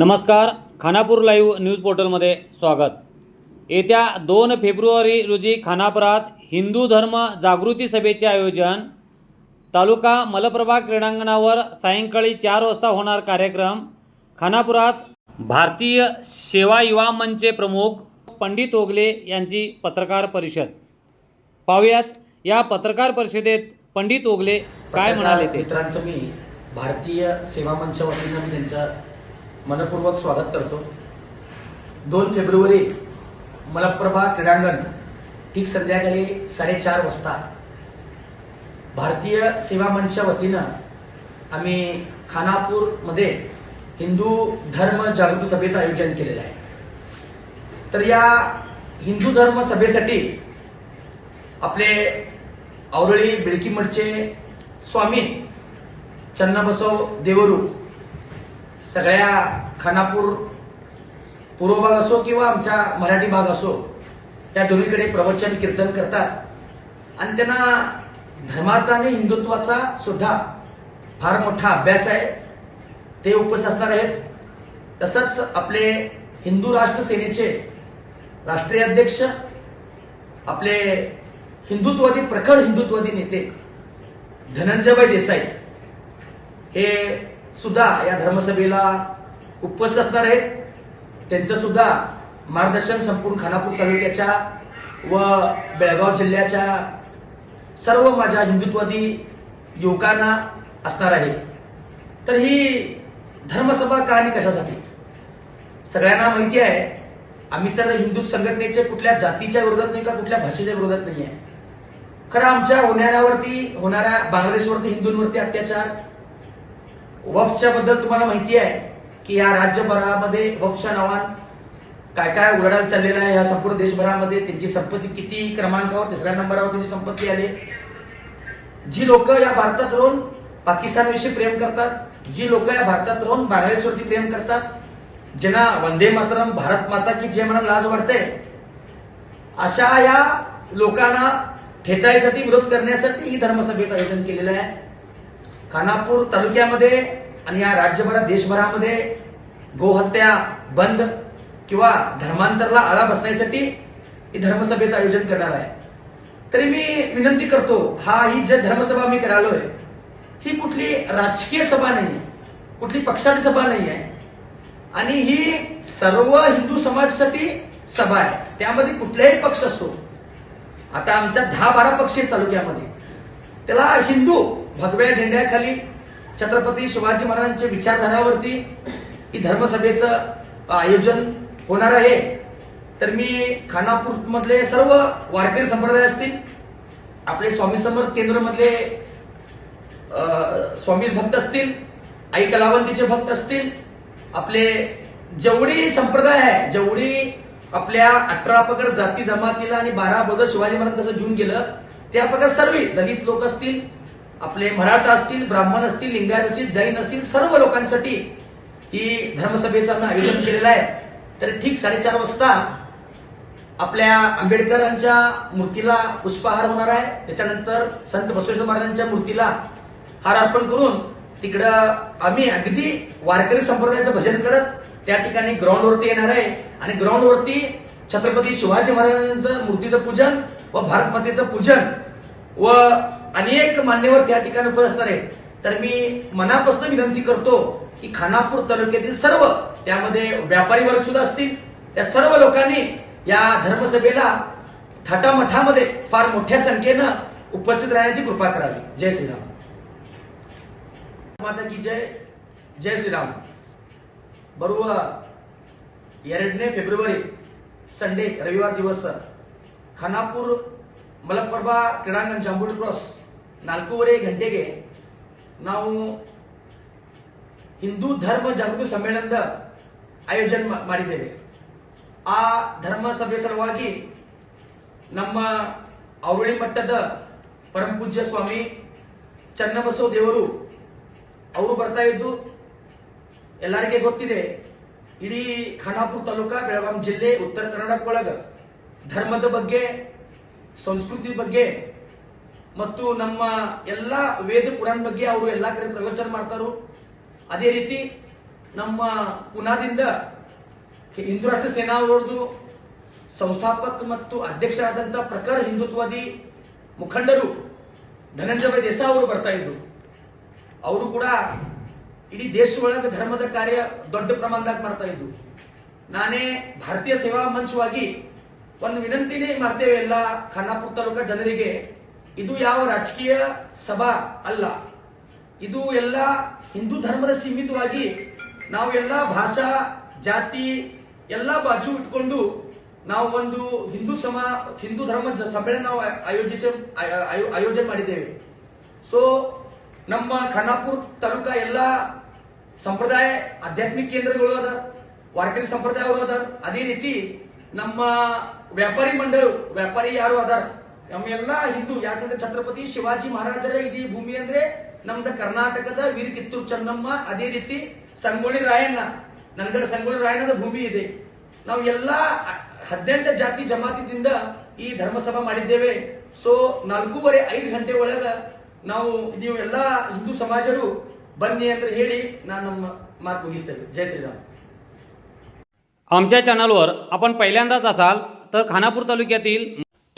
नमस्कार Khanapur live news पोर्टलमध्ये स्वागत. येत्या दोन फेब्रुवारी रोजी खानापुरात हिंदू धर्म जागृती सभेचे आयोजन तालुका मलप्रभा क्रीडांगणावर सायंकाळी चार वाजता होणार कार्यक्रम खानापुरात भारतीय सेवा युवा मंचचे प्रमुख पंडित ओगले यांची पत्रकार परिषद. पाहूयात या पत्रकार परिषदेत पंडित ओगले काय म्हणाले ते? मित्रांचं मी भारतीय सेवा मंच वतीनं त्यांचं मनपूर्वक स्वागत करतो. दोन फेब्रुवारी मलप्रभा क्रीडांगण ठीक संध्याकाळी साडेचार वाजता भारतीय सेवा मंचच्या वतीनं आम्ही खानापूरमध्ये हिंदू धर्म जागृती सभेचं आयोजन केलेलं आहे. तर या हिंदू धर्म सभेसाठी आपले औरळी बिळकीमठचे स्वामी चन्नबसव देवरू सगळ्या खानापूर पूर्व भाग असो किंवा आमचा मराठी भाग असो या दोन्हीकडे प्रवचन कीर्तन करतात. आणि त्यांना धर्माचा आणि हिंदुत्वाचा सुद्धा फार मोठा अभ्यास आहे. ते उपस्थित असणार आहेत. तसंच आपले हिंदू राष्ट्र सेनेचे राष्ट्रीय अध्यक्ष आपले हिंदुत्ववादी प्रखर हिंदुत्ववादी नेते धनंजयभाई देसाई हे सुद्धा या धर्मसभेला उपस्थित असणार आहेत. त्यांचं सुद्धा मार्गदर्शन संपूर्ण खानापूर तालुक्याच्या व बेळगाव जिल्ह्याच्या सर्व माझ्या हिंदुत्ववादी युवकांना असणार आहे. तर ही धर्मसभा का आणि कशासाठी? सगळ्यांना माहिती आहे आम्ही तर हिंदू संघटनेच्या कुठल्या जातीच्या विरोधात नाही का कुठल्या भाषेच्या विरोधात नाही आहे खरं आमच्या होणाऱ्यावरती होणाऱ्या बांगलादेशवरती हिंदूंवरती अत्याचार वफच्या बद्दल तुम्हाला माहिती आहे की या राज्यभरामध्ये वफच्या नावान काय काय उलाढाल चाललेला आहे या संपूर्ण देशभरामध्ये? त्यांची संपत्ती किती क्रमांकावर? तिसऱ्या नंबरावर त्यांची संपत्ती आली. जी लोक या भारतात राहून पाकिस्तानविषयी प्रेम करतात जी लोक या भारतात राहून बांगलादेशवरती प्रेम करतात ज्यांना वंदे मातरम भारत माता की जे म्हणा लाज वाटते अशा या लोकांना ठेचायसाठी विरोध करण्यासाठी ही धर्मसभेचं आयोजन केलेलं आहे. खानापूर तालुक्यामध्ये आणि या राज्यभरात देशभरामध्ये गोहत्या बंद किंवा धर्मांतरला आळा बसण्यासाठी ही धर्मसभेचं आयोजन करणार आहे. तरी मी विनंती करतो हा ही जे धर्मसभा मी करालोय ही कुठली राजकीय सभा नाही आहे कुठली पक्षाची सभा नाही आहे आणि ही सर्व हिंदू समाजासाठी सभा आहे. त्यामध्ये कुठलाही पक्ष असो आता आमच्या दहा बारा पक्ष आहेत तालुक्यामध्ये त्याला हिंदू भगव्या झेंड्याखाली छत्रपती शिवाजी महाराजांच्या विचारधारावरती ही धर्मसभेचं आयोजन होणार आहे. तर मी खानापूर मधले सर्व वारकरी संप्रदाय असतील आपले स्वामी समर्थ केंद्र मधले स्वामी भक्त असतील आई कलावंतीचे भक्त असतील आपले जेवढी संप्रदाय आहे जेवढी आपल्या अठरा पकड जाती जमातीला आणि बारा बदल शिवाजी महाराज कसं घेऊन गेलं त्या प्रकार सर्व दलित लोक असतील आपले मराठा असतील ब्राह्मण असतील लिंगायत असतील जैन असतील सर्व लोकांसाठी ही धर्मसभेचं आम्ही आयोजन केलेलं आहे. तर ठीक साडेचार वाजता आपल्या आंबेडकरांच्या मूर्तीला पुष्पहार होणार आहे. त्याच्यानंतर संत बसवेश्वर महाराजांच्या मूर्तीला हार अर्पण करून तिकडं आम्ही अगदी वारकरी संप्रदायाचं भजन करत त्या ठिकाणी ग्राउंडवरती येणार आहे. आणि ग्राउंडवरती छत्रपती शिवाजी महाराजांचं मूर्तीचं पूजन व भारत मातेचं पूजन व अनेक मान्यवर त्या ठिकाणी उपस्थित असणार आहेत. तर मी मनापासून विनंती करतो की खानापूर तालुक्यातील सर्व त्यामध्ये व्यापारी वर्ग सुद्धा असतील त्या सर्व लोकांनी या धर्मसभेला थाटामठामध्ये फार मोठ्या संख्येनं उपस्थित राहण्याची कृपा करावी. जय श्रीराम. माता की जय. जय श्रीराम. बरोबर एरडने फेब्रुवारी संडे रविवार दिवस खानापूर मलप्रभा क्रीडांगण जांबुडी क्रॉस. ನಾಲ್ಕೂವರೆ ಗಂಟೆಗೆ ನಾವು ಹಿಂದೂ ಧರ್ಮ ಜಾಗೃತಿ ಸಮ್ಮೇಳನದ ಆಯೋಜನೆ ಮಾಡಿದ್ದೇವೆ. ಆ ಧರ್ಮ ಸಭೆ ಸಲುವಾಗಿ ನಮ್ಮ ಅವಳಿ ಮಟ್ಟದ ಪರಮಪೂಜ್ಯ ಸ್ವಾಮಿ ಚನ್ನಬಸವ ದೇವರು ಅವರು ಬರ್ತಾ ಇದ್ದು ಎಲ್ಲರಿಗೆ ಗೊತ್ತಿದೆ, ಇಡೀ ಖಾನಾಪುರ ತಾಲೂಕಾ, ಬೆಳಗಾಂ ಜಿಲ್ಲೆ, ಉತ್ತರ ಕರ್ನಾಟಕ ಒಳಗ ಧರ್ಮದ ಬಗ್ಗೆ, ಸಂಸ್ಕೃತಿ ಬಗ್ಗೆ ಮತ್ತು ನಮ್ಮ ಎಲ್ಲ ವೇದ ಪುರಾಣ ಬಗ್ಗೆ ಅವರು ಎಲ್ಲಾ ಕಡೆ ಪ್ರವಚನ ಮಾಡ್ತಾರು. ಅದೇ ರೀತಿ ನಮ್ಮ ಪುನಾದಿಂದ ಹಿಂದೂ ರಾಷ್ಟ್ರ ಸೇನಾವರದು ಸಂಸ್ಥಾಪಕ ಮತ್ತು ಅಧ್ಯಕ್ಷರಾದಂಥ ಪ್ರಖರ ಹಿಂದುತ್ವವಾದಿ ಮುಖಂಡರು ಧನಂಜಯ ದೇಸಾ ಅವರು ಬರ್ತಾ ಇದ್ರು. ಅವರು ಕೂಡ ಇಡೀ ದೇಶ ಒಳಗೆ ಧರ್ಮದ ಕಾರ್ಯ ದೊಡ್ಡ ಪ್ರಮಾಣದಾಗ ಮಾಡ್ತಾ ಇದ್ರು. ನಾನೇ ಭಾರತೀಯ ಸೇವಾ ಮಂಚವಾಗಿ ಒಂದು ವಿನಂತಿನೇ ಮಾಡ್ತೇವೆ ಎಲ್ಲ ಖಾನಾಪುರ ತಾಲೂಕ ಜನರಿಗೆ ಇದು ಯಾವ ರಾಜಕೀಯ ಸಭಾ ಅಲ್ಲ. ಇದು ಎಲ್ಲ ಹಿಂದೂ ಧರ್ಮದ ಸೀಮಿತವಾಗಿ ನಾವು ಎಲ್ಲ ಭಾಷಾ, ಜಾತಿ ಎಲ್ಲ ಬಾಜು ಇಟ್ಕೊಂಡು ನಾವು ಒಂದು ಹಿಂದೂ ಸಮ, ಹಿಂದೂ ಧರ್ಮ ಸಮ್ಮೇಳನ ನಾವು ಆಯೋಜಿಸ, ಆಯೋ- ಆಯೋ- ಆಯೋಜನೆ ಮಾಡಿದ್ದೇವೆ. ಸೊ ನಮ್ಮ ಖಾನಾಪುರ ತಾಲೂಕಾ ಎಲ್ಲ ಸಂಪ್ರದಾಯ ಆಧ್ಯಾತ್ಮಿಕ ಕೇಂದ್ರಗಳು ಅದ ವಾರ್ಕರಿ ಸಂಪ್ರದಾಯವರು ಅದಾರ. ಅದೇ ರೀತಿ ನಮ್ಮ ವ್ಯಾಪಾರಿ ಮಂಡಳು, ವ್ಯಾಪಾರಿ ಯಾರು ಅದಾರ? ನಮ್ಮೆಲ್ಲ ಹಿಂದೂ, ಯಾಕಂದ್ರೆ ಛತ್ರಪತಿ ಶಿವಾಜಿ ಮಹಾರಾಜರೇ ಇದೀ ಭೂಮಿ ಅಂದ್ರೆ ನಮ್ದು ಕರ್ನಾಟಕದ ವೀರ ಕಿತ್ತೂರು ಚೆನ್ನಮ್ಮ, ಅದೇ ರೀತಿ ಸಂಗೊಳ್ಳಿ ರಾಯಣ್ಣ. ನನಗಡೆ ಸಂಗೊಳ್ಳಿ ರಾಯಣ್ಣದ ಭೂಮಿ ಇದೆ. ನಾವು ಎಲ್ಲಾ ಹದಿನೆಂಟು ಜಾತಿ ಜಮಾತಿದಿಂದ ಈ ಧರ್ಮಸಭಾ ಮಾಡಿದ್ದೇವೆ. ಸೊ ನಾಲ್ಕೂವರೆ ಐದು ಗಂಟೆ ಒಳಗ ನಾವು, ನೀವು ಎಲ್ಲ ಹಿಂದೂ ಸಮಾಜರು ಬನ್ನಿ ಅಂತ ಹೇಳಿ ನಾನು ನಮ್ಮ ಮಾತು ಮುಗಿಸ್ತೇವೆ ಜಯ ಶ್ರೀರಾಮ್. आमच्या चॅनलवर आपण पहिल्यांदाच असाल तर ಖಾನಾಪುರ तालुक्यातील